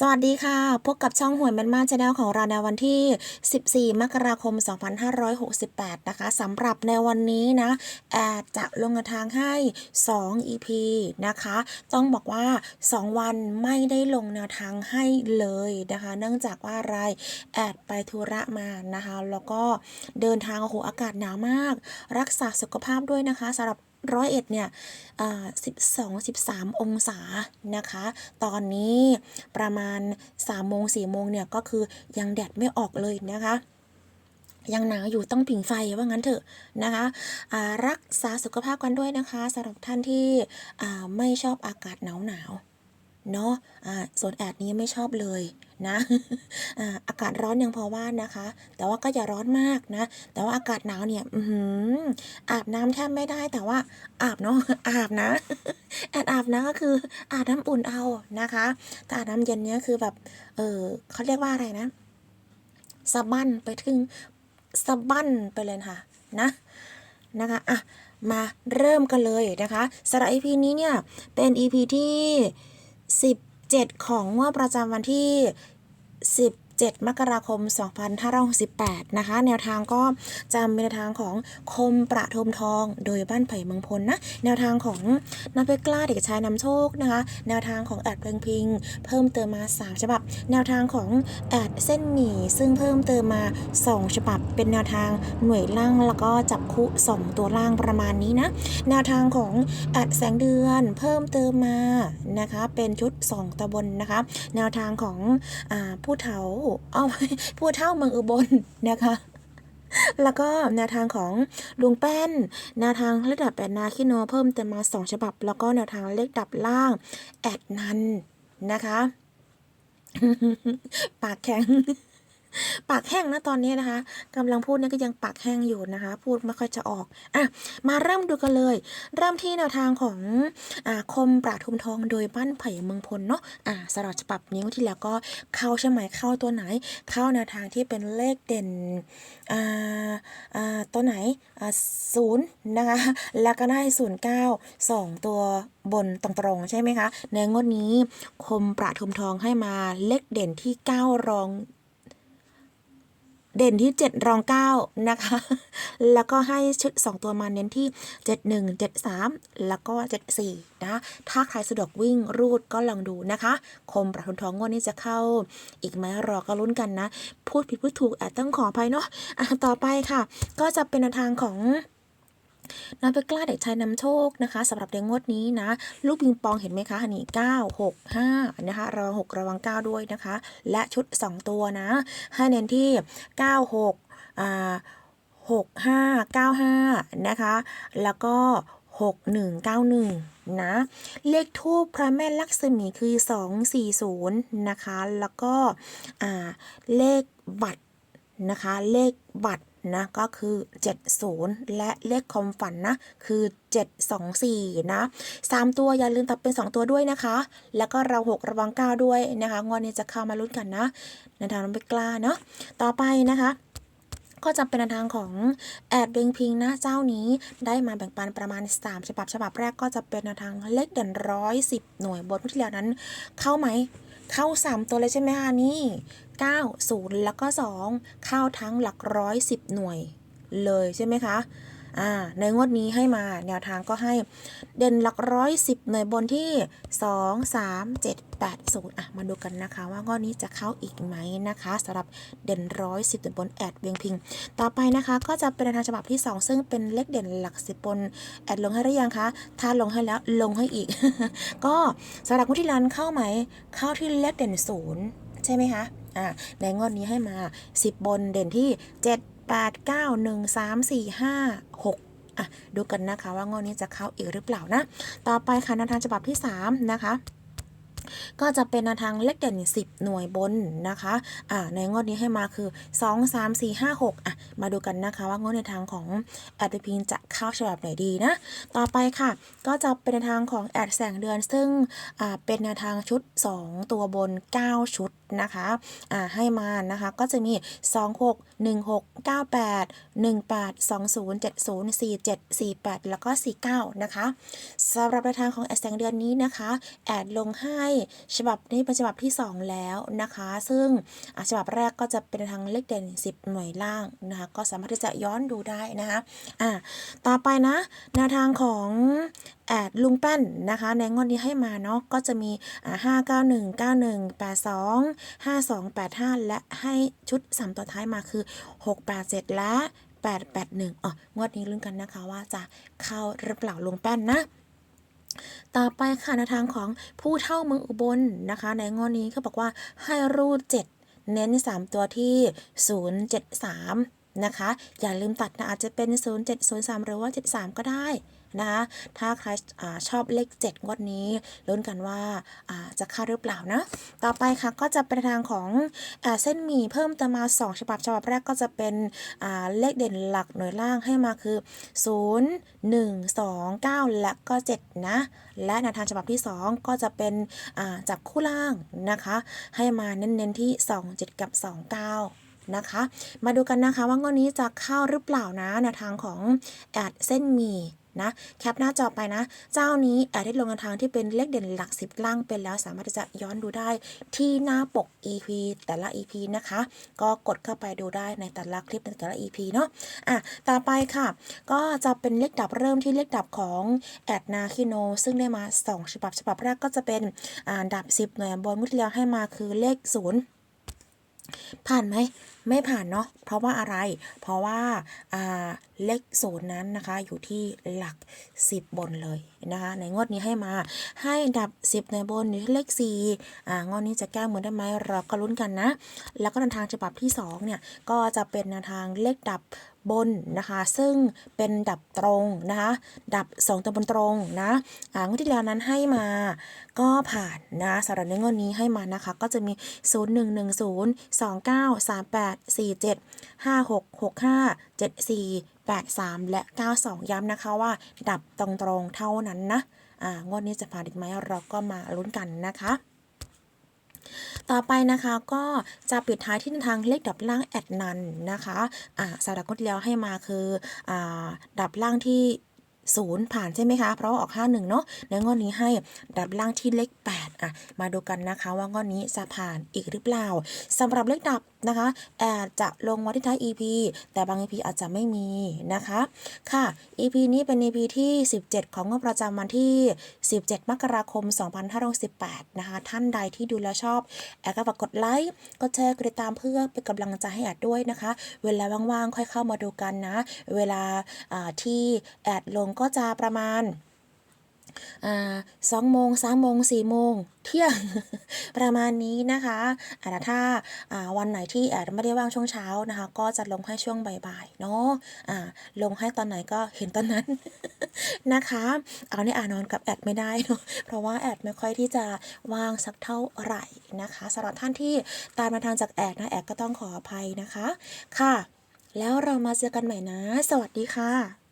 สวัสดีค่ะ พบกับช่องหวยแมนมาชาแนลของเราในวันที่ 14 มกราคม 2568 นะคะสำหรับในวันนี้นะ แอดจะลงทางให้ 2 EP นะคะ ต้องบอกว่า 2 วันไม่ได้ลงแนวทางให้เลยนะคะ เนื่องจากว่าอะไร แอดไปธุระมานะคะ แล้วก็เดินทางโอ้โหอากาศหนาวมาก รักษาสุขภาพด้วยนะคะสำหรับร้อยเอ็ดเนี่ยสิบสองสิบสามองศานะคะ ตอนนี้ประมาณสามโมงสี่โมงเนี่ยก็คือยังแดดไม่ออกเลยนะคะยังหนาวอยู่ต้องผิงไฟว่างั้นเถอะนะคะอ่ารักษาสุขภาพกันด้วยนะคะสำหรับท่านที่อ่าไม่ชอบอากาศหนาวหนาว เนาะอ่าส่วนแอดนี้ไม่ชอบเลยนะอ่าอากาศร้อนยังพอว่านะคะ แต่ว่าก็อย่าร้อนมากนะ แต่ว่าอากาศหนาวเนี่ยอืออาบน้ำแทบไม่ได้แต่ว่าอาบเนาะอาบนะแอดอาบนะก็คืออาบน้ำอุ่นเอานะคะแต่อาบน้ำเย็นเนี่ยคือแบบเออเขาเรียกว่าอะไรนะสะบั้นไปถึงสะบั้นไปเลยค่ะนะนะคะอะมาเริ่มกันเลยนะคะสำหรับ EP นี้เนี่ยเป็น EP ที่ 17 ของงวดประจำวันที่ 17 มกราคม 2568 นะคะ แนวทางก็จะเป็นแนวทางของคมประทมทองโดยบ้านไผ่เมืองพลนะ แนวทางของนักเพชรกล้าเด็กชายนำโชคนะคะ แนวทางของแอดเพลงพิง เพิ่มเติมมา 3 ฉบับ แนวทางของแอดเส้นหมี่ ซึ่งเพิ่มเติมมา 2 ฉบับ เป็นแนวทางหน่วยล่างแล้วก็จับคู่ 2 ตัวล่างประมาณนี้นะ แนวทางของแอดแสงเดือนเพิ่มเติมมา นะคะ เป็นชุด 2ตะบนนะคะ แนวทางของอผู้เฒ่าเอาผู้เฒ่าเมืองอุบลนะคะแล้วก็แนวทางของลุงแป้นแนวทางเลขดับแอดนาคิโนเพิ่มเติมมา 2 ฉบับ แล้วก็แนวทางเลขดับล่างแอดนันนะคะ ปากแข็ง ปากแห้งนะตอนนี้นะคะกำลังพูดเนี่ยก็ยังปากแห้งอยู่นะคะ พูดไม่ค่อยจะออกอะมาเริ่มดูกันเลย เริ่มที่แนวทางของอ่าคมปราทุมทองโดยบ้านไผ่เมืองพลเนาะอ่าสำหรับฉบับนี้วที่แล้วก็เข้าใช่ไหมเข้าตัวไหน เข้าแนวทางที่เป็นเลขเด่นอ่าอ่าตัวไหนอ่าศูนย์นะคะแล้วก็ได้ศูนย์เก้าสองตัวบนตรงๆใช่ไหมคะในงวดนี้คมประทุมทองให้มาเลขเด่นที่เก้ารอง เด่นที่ 7 รอง 9 นะคะ แล้วก็ให้ชุด 2 ตัวมาเน้นที่ 71 73 แล้วก็ 74 นะ ถ้าใครสะดวกวิ่งรูดก็ลองดูนะคะ คมประทุนทองงวดนี้จะเข้า อีกไหมรอก็ลุ้นกันนะ พูดผิดพูดถูกอาจต้องขออภัยเนาะะต่อไปค่ะ ก็จะเป็นแนวทางของ น้ำไปกล้าเด็กชายนำโชคนะคะสำหรับในงวดนี้นะลูกปิงปองเห็นไหมคะอันนี้เก้าหกห้านะคะระวังหกระวังเก้าด้วยนะคะ และชุด2ตัวนะให้เน้นที่96อ่า65 95นะคะ แล้วก็6191นะ เลขทูปพระแม่ลักษมีคือ240นะคะ แล้วก็อ่าเลขบัตรนะคะ เลขบัตร นะก็คือ 70 และเลขความฝันนะคือ 724 นะ 3 ตัวอย่าลืมตัดเป็น 2 ตัวด้วยนะคะ แล้วก็เรา6ระวัง 9 ด้วยนะคะงวดนี้จะเข้ามาลุ้นกันนะในทางน้องไม่กล้าเนาะต่อไปนะคะก็จะเป็นแนวทางของแอดเบงพิงนะเจ้านี้ได้มาแบ่งปันประมาณ 3 ฉบับฉบับแรกก็จะเป็นแนวทางเลขเด่นร้อยสิบหน่วยบนที่แล้วนั้น เข้าไหมเข้า 3 ตัวเลยใช่ไหมคะนี่ 9 0 แล้วก็ 2 เข้าทั้งหลักร้อยสิบหน่วยเลยใช่ไหมคะอ่าในงวดนี้ให้มาแนวทางก็ให้เด่นหลักร้อยสิบหน่วยบนที่ 2 3 7 8 0อะมาดูกันนะคะ ว่างวดนี้จะเข้าอีกไหมนะคะสำหรับเด่นร้อยสิบหน่วยบนแอดเบียงพิง ต่อไปนะคะก็จะเป็นทางฉบับที่ 2 ซึ่งเป็นเลขเด่นหลักสิบบนแอดลงให้หรือยังคะถ้าลงให้แล้วลงให้อีก ก็สำหรับงวดที่ร้านเข้าไหมเข้าที่เลขเด่นศูนย์ใช่ไหมคะ อ่าในงวดนี้ให้มา 10 บนเด่นที่ 7 8 9 1 3 4 5 6อะดูกันนะคะว่างวดนี้จะเข้าอีกหรือเปล่านะ ต่อไปค่ะแนวทางฉบับที่ 3 นะคะก็จะเป็นแนวทางเลขเด่น 10 หน่วยบนนะคะ อ่า ในงวดนี้ให้มาคือ 2 3 4 5 6 อะ มาดูกันนะคะว่างวดในทางของแอดพิงจะเข้าฉบับไหนดีนะ ต่อไปค่ะ ก็จะเป็นนวทางของแอดแสงเดือนซึ่ง อ่า เป็นแนวทางชุด 2 ตัวบน 9 ชุดนะคะอ่าให้มานะคะก็จะมี 2 6 1 6 9 8 1 8 2 0 7 0 4 7 4 8 แล้วก็ 49 นะคะสำหรับแนวทางของแอดแสงเดือนนี้นะคะ แอดลงให้ฉบับนี้เป็นฉบับที่ 2 แล้วนะคะ ซึ่งฉบับแรกก็จะเป็นทางเลขเด่น 10 หน่วยล่างนะคะก็สามารถที่จะย้อนดูได้นะคะอะต่อไปนะแนวทางของ ลุงแป้นนะคะ ในงวดนี้ให้มาเนาะก็จะมีอ่า5 9 1 9 1 8 2 5 2 8 5และให้ชุด3ตัวท้ายมาคือ6 8 7และ8 8 1อ๋องวดนี้ลุ้นกันนะคะว่าจะเข้าหรือเปล่าลุงแป้นนะต่อไปค่ะในทางของผู้เท่าเมืองอุบลนะคะ ในงวดนี้เขาบอกว่าให้รูด 7 เน้น 3 ตัวที่ 073 นะคะ อย่าลืมตัดนะอาจจะเป็น 0703 หรือว่า 73 ก็ได้ นะคะถ้าใครอชอบเลข 7 งวดนี้ลุ้นกันว่าจะเข้าหรือเปล่านะ ต่อไปค่ะก็จะเป็นทางของอเส้นหมี่เพิ่มเติมมา 2 ฉบับฉบับแรกก็จะเป็นเลขเด่นหลักหน่วยล่างให้มาคือ 0 1 2 9 และก็ 7 นะ และในทางฉบับที่ 2 ก็จะเป็นอ่าจับคู่ล่างนะคะ ให้มาเน้นๆที่ 2 7 กับ 29นะคะ มาดูกันนะคะว่างวดนี้จะเข้าหรือเปล่านะในทางของแอดเส้นหมี่ นะแคปหน้าจอไปนะ เจ้านี้แอดได้ลงทางที่เป็นเลขเด่นหลัก10ล่างเป็นแล้วสามารถจะย้อนดูได้ที่หน้าปก EP แต่ละ EP นะคะ ก็กดเข้าไปดูได้ในแต่ละคลิปในแต่ละ EP เนาะอะต่อไปค่ะ ก็จะเป็นเลขดับเริ่มที่เลขดับของแอดนาคิโน ซึ่งได้มา 2 ฉบับฉบับแรกก็จะเป็นอ่าดับ 10 หน่วยบนมุทเลียวให้มาคือเลข 0 ผ่านไหม ไม่ผ่านเนาะเพราะว่าอะไร เพราะว่าอ่าเลขศูนย์นั้นนะคะอยู่ที่หลัก 10 บนเลยนะคะในงวดนี้ให้มาให้ดับ 10 ในบนอยู่ที่เลข4อ่างวดนี้จะแก้มือได้ไหมเราก็ลุ้นกันนะ แล้วก็ในทางฉบับที่ 2 เนี่ย ก็จะเป็นแนวทางเลขดับบนนะคะ ซึ่งเป็นดับตรงนะคะ ดับ 2 ตัวบนตรงนะอ่างวดที่แล้วนั้นให้มาก็ผ่านนะสำหรับในงวดนี้ให้มานะคะ ก็จะมี 0 1 1 0 2 9 3 8 4 7 5 6 6 5 7 4 8 3 และ 92 ย้ำนะคะว่า ดับตรงๆเท่านั้นนะอ่างวดนี้จะผ่านอีกไหมเราก็มาลุ้นกันนะคะต่อไปนะคะก็จะปิดท้ายที่ทางเลขดับล่างแอดนันนะคะอ่าสำหรับงวดที่แล้วให้มาคืออ่าดับล่างที่ศูนย์ผ่านใช่ไหมคะ เพราะว่าออก 51 เนาะในงวดนี้ให้ดับล่างที่เลข 8 อะ มาดูกันนะคะว่างวดนี้จะผ่านอีกหรือเปล่าสำหรับเลขดับ นะคะแอดจะลงวันที่ท้าย EP แต่บาง EP อาจจะไม่มีนะคะค่ะ EP นี้เป็น EP ที่ 17 ของงวดประจำวันที่ 17 มกราคม 2568นะคะ ท่านใดที่ดูแลชอบ แอดก็ฝากกดไลค์กดแชร์กดติดตามเพื่อเป็นกำลังใจให้แอดด้วยนะคะ เวลาว่างๆ ค่อยเข้ามาดูกันนะ เวลาที่แอดลงก็จะประมาณ สองโมงสามโมงสี่โมงเที่ยงประมาณนี้นะคะอาแต่ถ้าอ่าวันไหนที่แอดไม่ได้ว่างช่วงเช้านะคะ ก็จะลงให้ช่วงบ่ายๆเนาะอ่าลงให้ตอนไหนก็เห็นตอนนั้นนะคะ เอาเนี่ยอ่านอนกับแอดไม่ได้เนาะเพราะว่าแอดไม่ค่อยที่จะว่างสักเท่าไหร่นะคะสำหรับท่านที่ตามมาทางจากแอดนะแอดก็ต้องขออภัยนะคะ ค่ะ แล้วเรามาเจอกันใหม่นะ สวัสดีค่ะ